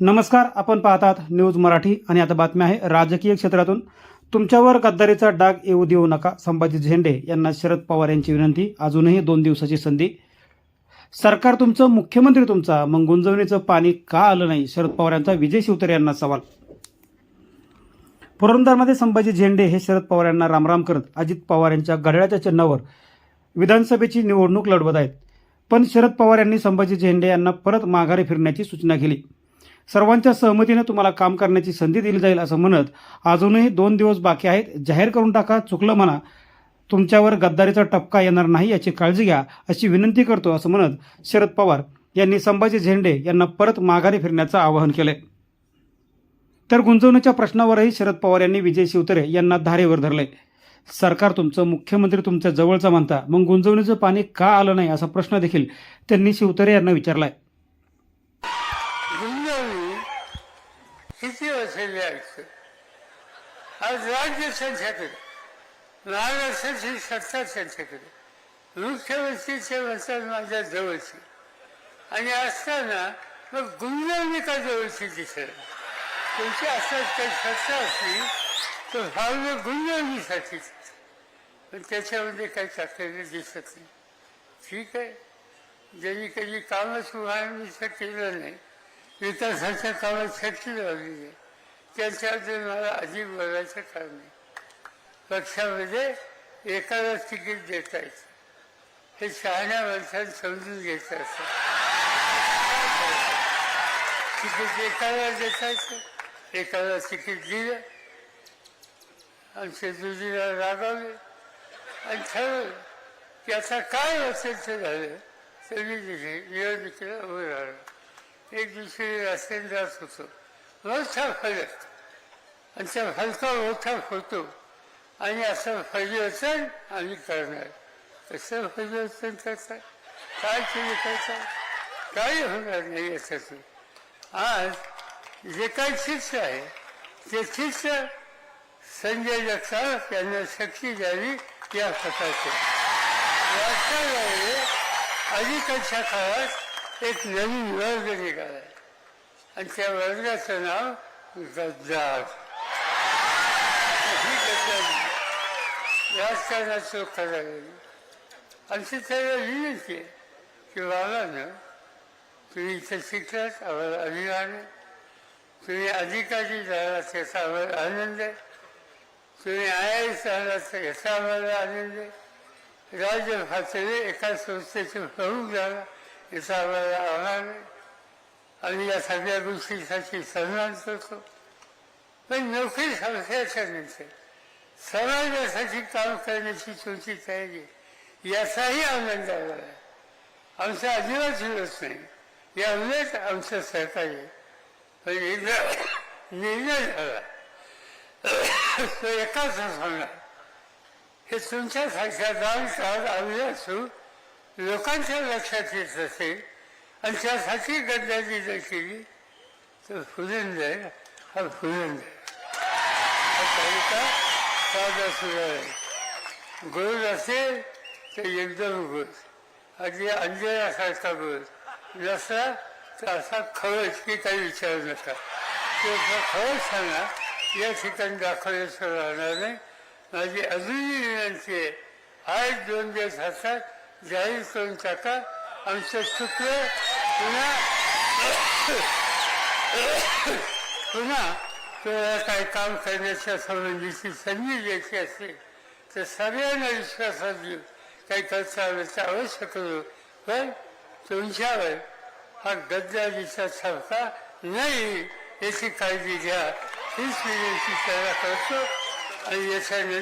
नमस्कार आपण पाहतात न्यूज मराठी आणि आता बातमी आहे राजकीय क्षेत्रातून. तुमच्यावर गद्दारीचा डाग येऊ देऊ नका संभाजी झेंडे यांना शरद पवार यांची विनंती. अजूनही दोन दिवसाची संधी. सरकार तुमचं मुख्यमंत्री तुमचा. मग गुंजवणीचं पाणी का आलं नाही? शरद पवार यांचा विजय शिवतरे यांना सवाल. पुरंदरमध्ये संभाजी झेंडे हे शरद पवार यांना रामराम करत अजित पवार यांच्या घड्याळ्याच्या चिन्हावर विधानसभेची निवडणूक लढवत आहेत. पण शरद पवार यांनी संभाजी झेंडे यांना परत माघारी फिरण्याची सूचना केली. सर्वांच्या सहमतीने तुम्हाला काम करण्याची संधी दिली जाईल असं म्हणत अजूनही दोन दिवस बाकी आहेत. जाहीर करून टाका चुकलं म्हणा. तुमच्यावर गद्दारीचा टपका येणार नाही याची काळजी घ्या अशी विनंती करतो असं म्हणत शरद पवार यांनी संभाजी झेंडे यांना परत माघारी फिरण्याचं आवाहन केलं तर गुंजवण्याच्या प्रश्नावरही शरद पवार यांनी विजय शिवतरे यांना धारेवर धरले सरकार तुमचं मुख्यमंत्री तुमच्या जवळचा मानता. मग गुंजवणीचं पाणी का आलं नाही असा प्रश्न देखील त्यांनी शिवतरे यांना विचारलाय गुंजवणी किती वर्षांनी आयुष्य आज राज्य त्यांच्याकडे महाराष्ट्राची सत्ता त्यांच्याकडे वृक्षवस्तीचे म्हणतात माझ्या जवळची. आणि असताना मग गुंजवणी का जवळची दिसेल तुमची असतात काही सत्ता असली तर फावलं गुंजवणीसाठी पण त्याच्यामध्ये काही टाकलेलं दिसत नाही. ठीक आहे. ज्यांनी कधी कामच उभारणीचं केलं नाही विकासाच्या कामात शक्ती लावली आहे. मला अधिक बोलायचं कारण नाही. पक्षामध्ये एकाला तिकीट देता येतं. हे शहाण्या माणसाने समजून घ्यायचं असतं. तिकीट एकाला देता येतं एकाला तिकीट दिलं. आमच्या दुधीला रागावले. आणि ठरवलं की आता काय असेल ते झालं तरी तिथे निवडणुकीला उभं राहिलं एक दुसरी रस्त्याने जात होतो. मोठा फरक आणि त्या फलका मोठा होतो आणि असं परिवर्तन आम्ही करणार. कसं परिवर्तन करतात काय? तुम्ही करता काही होणार नाही याच्यातून. आज जे काही चित्र आहे ते चित्र संजय जगताप यांना शक्ती द्यावी या प्रकारचे. राष्ट्रवादी अलीकडच्या काळात एक नवीन वर्ग निघाला आणि त्या वर्गाचं नाव गद्दार. ही गद्दारी. राजकारणात सुरू करायला आमची त्याला विनंती आहे की बाबांना तुम्ही इथं शिकलात आम्हाला अभिमान आहे. तुम्ही अधिकारी झाला त्याचा आम्हाला आनंद आहे. तुम्ही आय एस झालात याचा आम्हाला आनंद आहे. राज्य एका संस्थेचे प्रमुख झाला. याचा आम्हाला आणि आहे आम्ही या सगळ्या गोष्टीसाठी सन्मान करतो पण नोकरी संस्थेच्या नंतर समाजासाठी काम करण्याची तुमची तयारी याचाही आनंद आला आहे आमचं अजिबात विरोध नाही या उलट आमचं सहकार्य पण एकदा निर्णय झाला तो एकाच होणार हे तुमच्यासारख्या दान काळ आम्ही असू लोकांच्या लक्षात येत असेल आणि त्यासाठी गद्दारी जर केली तर फुलून जाईल. हा फुलन जाईल. हा तालुका साधा सुद्धा आहे. गोल असेल तर एकदम गोल. अगदी अंजनासारखा गोल. नसला तर असा खवच की काही विचारू नका. तो खवच सांगा या ठिकाणी दाखवल्याशिवाय राहणार नाही. माझी अजूनही विनंती आहे. आज दोन दिवस हातात जाहीर करून टाका. आमचं चुकलं पुन्हा पुन्हा तुम्हाला काही काम करण्याच्या संबंधीची संधी द्यायची असेल तर सगळ्यांना विश्वासात घेऊ काही करता आलं तर अवश्य करू पण तुमच्यावर हा गद्दारीचा छापा नाही याची काळजी घ्या. हीच विनंती त्याला करतो आणि याच्यानंतर